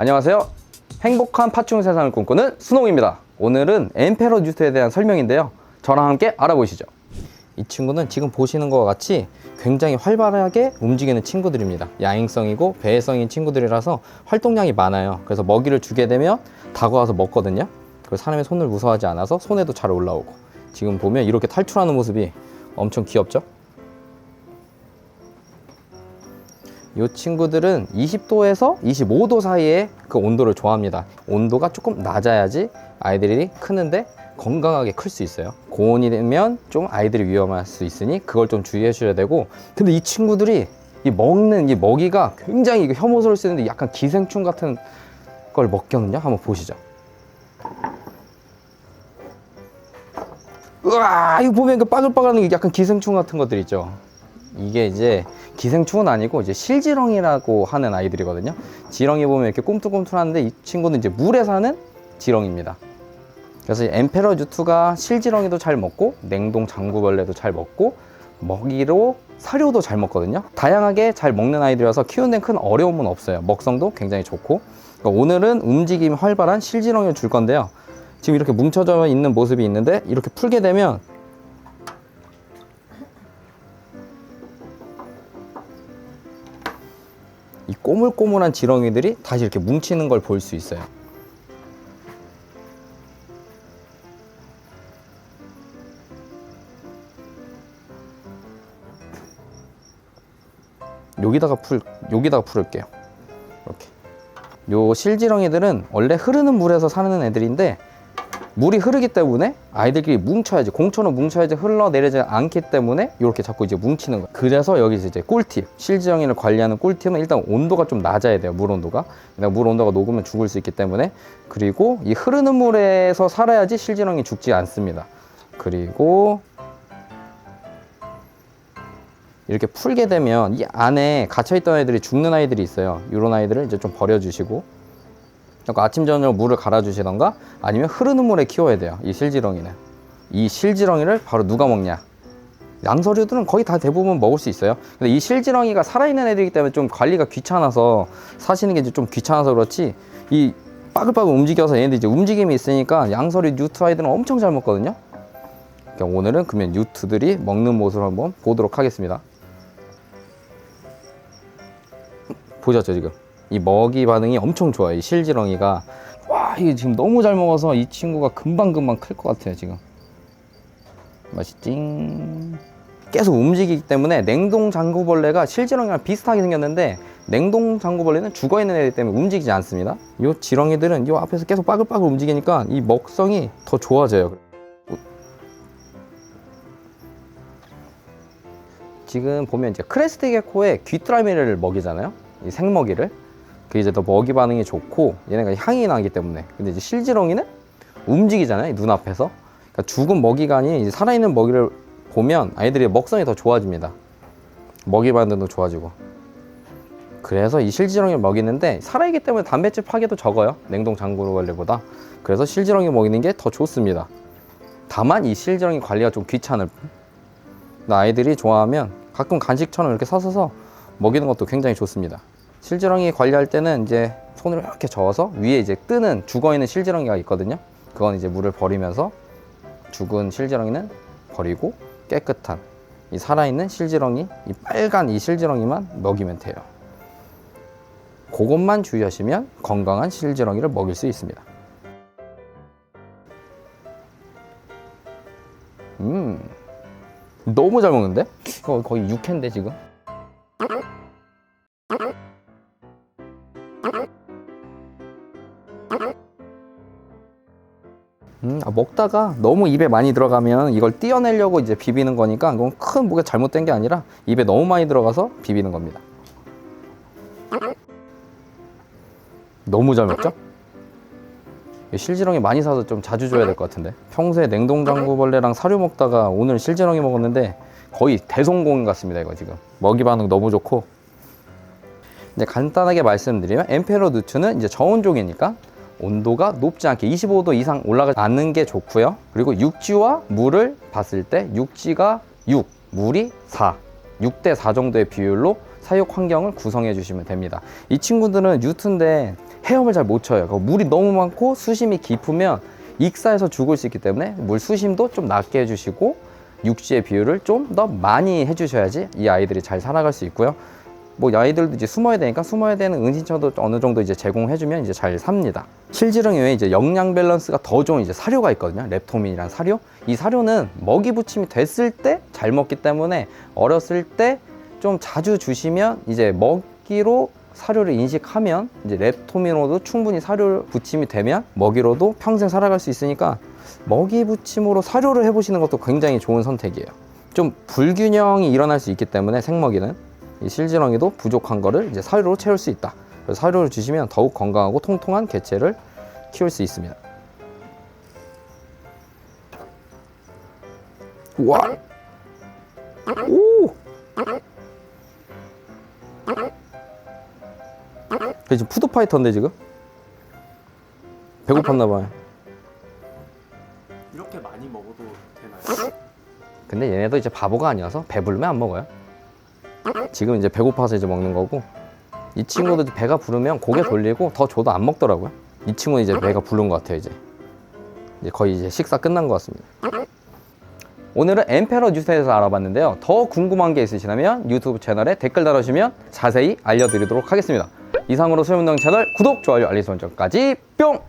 안녕하세요. 행복한 파충 세상을 꿈꾸는 순홍입니다. 오늘은 엠페러 뉴스에 대한 설명인데요. 저랑 함께 알아보시죠. 이 친구는 지금 보시는 것과 같이 굉장히 활발하게 움직이는 친구들입니다. 야행성이고 배회성인 친구들이라서 활동량이 많아요. 그래서 먹이를 주게 되면 다가와서 먹거든요. 그리고 사람의 손을 무서워하지 않아서 손에도 잘 올라오고 지금 보면 이렇게 탈출하는 모습이 엄청 귀엽죠? 이 친구들은 20도에서 25도 사이에 그 온도를 좋아합니다. 온도가 조금 낮아야지 아이들이 크는데 건강하게 클 수 있어요. 고온이 되면 좀 아이들이 위험할 수 있으니 그걸 좀 주의해 주셔야 되고 근데 이 친구들이 이 먹는 이 먹이가 굉장히 혐오스러울 수 있는데 약간 기생충 같은 걸 먹거든요. 한번 보시죠. 으아 이거 보면 그 빠글빠글한 게 약간 기생충 같은 것들 있죠. 이게 이제 기생충은 아니고 이제 실지렁이라고 하는 아이들이거든요. 지렁이 보면 이렇게 꿈틀꿈틀하는데 이 친구는 이제 물에 사는 지렁입니다. 그래서 이 엠페러 유투가 실지렁이도 잘 먹고 냉동 장구벌레도 잘 먹고 먹이로 사료도 잘 먹거든요. 다양하게 잘 먹는 아이들이라서 키우는 데큰 어려움은 없어요. 먹성도 굉장히 좋고 그러니까 오늘은 움직임이 활발한 실지렁이를 줄 건데요. 지금 이렇게 뭉쳐져 있는 모습이 있는데 이렇게 풀게 되면 이 꼬물꼬물한 지렁이들이 다시 이렇게 뭉치는 걸 볼 수 있어요. 여기다가 풀 여기다가 풀을게요. 이렇게. 요 실지렁이들은 원래 흐르는 물에서 사는 애들인데 물이 흐르기 때문에 아이들끼리 뭉쳐야지 공처럼 뭉쳐야지 흘러내리지 않기 때문에 이렇게 자꾸 이제 뭉치는 거예요 그래서 여기서 이제 꿀팁 실지렁이를 관리하는 꿀팁은 일단 온도가 좀 낮아야 돼요 물 온도가. 물 온도가 녹으면 죽을 수 있기 때문에. 그리고 이 흐르는 물에서 살아야지 실지렁이 죽지 않습니다. 그리고 이렇게 풀게 되면 이 안에 갇혀있던 애들이 죽는 아이들이 있어요. 이런 아이들을 이제 좀 버려주시고 그러니까 아침 저녁 물을 갈아주시던가 아니면 흐르는 물에 키워야 돼요 이 실지렁이는. 이 실지렁이를 바로 누가 먹냐? 양서류들은 거의 다 대부분 먹을 수 있어요. 근데 이 실지렁이가 살아있는 애들이기 때문에 좀 관리가 귀찮아서 사시는 게 좀 귀찮아서 그렇지 이 빠글빠글 움직여서 얘네들 이제 움직임이 있으니까 양서류 뉴트 아이들은 엄청 잘 먹거든요. 그러니까 오늘은 그러면 뉴트들이 먹는 모습을 한번 보도록 하겠습니다. 보셨죠 지금 이 먹이 반응이 엄청 좋아요. 이 실지렁이가. 와 이게 지금 너무 잘 먹어서 이 친구가 금방 금방 클 것 같아요 지금. 맛있지 계속 움직이기 때문에 냉동 장구벌레가 실지렁이랑 비슷하게 생겼는데 냉동 장구벌레는 죽어있는 애들 때문에 움직이지 않습니다. 이 지렁이들은 이 앞에서 계속 빠글빠글 움직이니까 이 먹성이 더 좋아져요. 지금 보면 이제 크레스트 게코의 귀뚜라미를 먹이잖아요. 이 생먹이를 그 이제 더 먹이 반응이 좋고 얘네가 향이 나기 때문에. 근데 이제 실지렁이는 움직이잖아요 눈앞에서. 그러니까 죽은 먹이가 아닌 이제 살아있는 먹이를 보면 아이들이 먹성이 더 좋아집니다. 먹이 반응도 좋아지고. 그래서 이 실지렁이를 먹이는데 살아있기 때문에 단백질 파괴도 적어요 냉동 장구벌레보다. 그래서 실지렁이 먹이는 게 더 좋습니다. 다만 이 실지렁이 관리가 좀 귀찮을 뿐. 아이들이 좋아하면 가끔 간식처럼 이렇게 사서서 먹이는 것도 굉장히 좋습니다 실지렁이 관리할 때는 이제 손으로 이렇게 저어서 위에 이제 뜨는 죽어 있는 실지렁이가 있거든요. 그건 이제 물을 버리면서 죽은 실지렁이는 버리고 깨끗한 이 살아있는 실지렁이, 이 빨간 이 실지렁이만 먹이면 돼요. 그것만 주의하시면 건강한 실지렁이를 먹일 수 있습니다. 음, 너무 잘 먹는데? 이거 거의 육회인데 지금? 음, 아, 먹다가 너무 입에 많이 들어가면 이걸 떼어내려고 이제 비비는 거니까 그건 큰 뭐가 잘못된 게 아니라 입에 너무 많이 들어가서 비비는 겁니다. 너무 잘 먹죠? 이 실지렁이 많이 사서 좀 자주 줘야 될 것 같은데 평소에 냉동장구벌레랑 사료 먹다가 오늘 실지렁이 먹었는데 거의 대성공 같습니다 이거 지금 먹이 반응 너무 좋고 이제 간단하게 말씀드리면 엠페로 누트는 이제 저온종이니까 온도가 높지 않게 25도 이상 올라가지 않는 게 좋고요. 그리고 육지와 물을 봤을 때 육지가 6, 물이 4, 6대 4 정도의 비율로 사육 환경을 구성해 주시면 됩니다. 이 친구들은 뉴트인데 헤엄을 잘 못 쳐요. 그 물이 너무 많고 수심이 깊으면 익사해서 죽을 수 있기 때문에 물 수심도 좀 낮게 해주시고 육지의 비율을 좀 더 많이 해주셔야지 이 아이들이 잘 살아갈 수 있고요. 뭐 아이들도 이제 숨어야 되니까 숨어야 되는 은신처도 어느 정도 이제 제공해주면 이제 잘 삽니다. 실지렁 외에 이제 영양 밸런스가 더 좋은 이제 사료가 있거든요. 랩토민이란 사료. 이 사료는 먹이 부침이 됐을 때 잘 먹기 때문에 어렸을 때 좀 자주 주시면 이제 먹이로 사료를 인식하면 이제 랩토민으로도 충분히 사료 부침이 되면 먹이로도 평생 살아갈 수 있으니까 먹이 부침으로 사료를 해보시는 것도 굉장히 좋은 선택이에요. 좀 불균형이 일어날 수 있기 때문에 생먹이는 이 실지렁이도 부족한 거를 이제 사료로 채울 수 있다. 그래서 사료를 주시면 더욱 건강하고 통통한 개체를 키울 수 있습니다. 와, 오. 걔 지금 푸드파이터인데 지금 배고팠나 봐요. 이렇게 많이 먹어도 되나요? 근데 얘네도 이제 바보가 아니어서 배부르면 안 먹어요. 지금 이제 배고파서 이제 먹는 거고 이 친구도 배가 부르면 고개 돌리고 더 줘도 안 먹더라고요. 이 친구는 이제 배가 부른 것 같아요 이제. 이제 거의 이제 식사 끝난 것 같습니다. 오늘은 엠페러 뉴스에 대해서 알아봤는데요. 더 궁금한 게 있으시다면 유튜브 채널에 댓글 달아주시면 자세히 알려드리도록 하겠습니다. 이상으로 소문당 채널 구독, 좋아요, 알림 설정까지 뿅!